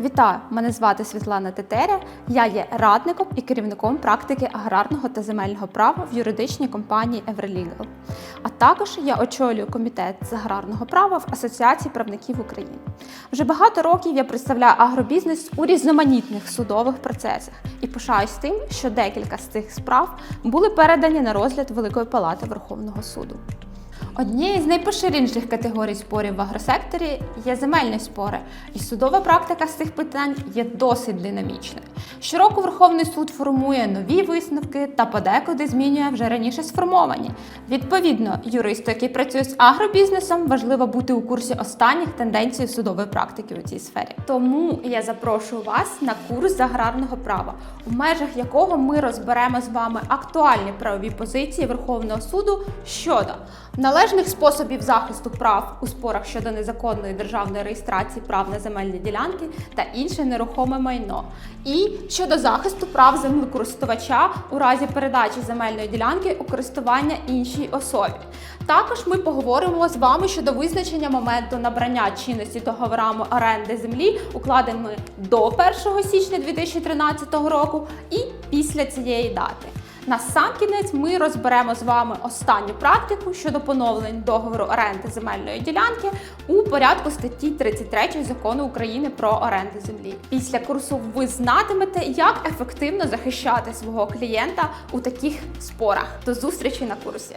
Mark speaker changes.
Speaker 1: Вітаю! Мене звати Світлана Тетеря. Я є радником і керівником практики аграрного та земельного права в юридичній компанії Everlegal. А також я очолюю комітет з аграрного права в Асоціації правників України. Вже багато років я представляю агробізнес у різноманітних судових процесах і пишаюсь тим, що декілька з цих справ були передані на розгляд Великої палати Верховного суду. Однією з найпоширеніших категорій спорів в агросекторі є земельні спори, і судова практика з цих питань є досить динамічною. Щороку Верховний суд формує нові висновки та подекуди змінює вже раніше сформовані. Відповідно, юристу, який працює з агробізнесом, важливо бути у курсі останніх тенденцій судової практики у цій сфері. Тому я запрошую вас на курс з аграрного права, у межах якого ми розберемо з вами актуальні правові позиції Верховного суду щодо належних способів захисту прав у спорах щодо незаконної державної реєстрації прав на земельні ділянки та інше нерухоме майно, і щодо захисту прав землекористувача у разі передачі земельної ділянки у користування іншій особі. Також ми поговоримо з вами щодо визначення моменту набрання чинності договорами оренди землі, укладеними до 1 січня 2013 року, і після цієї дати. На сам кінець ми розберемо з вами останню практику щодо поновлень договору оренди земельної ділянки у порядку статті 33 закону України про оренду землі. Після курсу ви знатимете, як ефективно захищати свого клієнта у таких спорах. До зустрічі на курсі.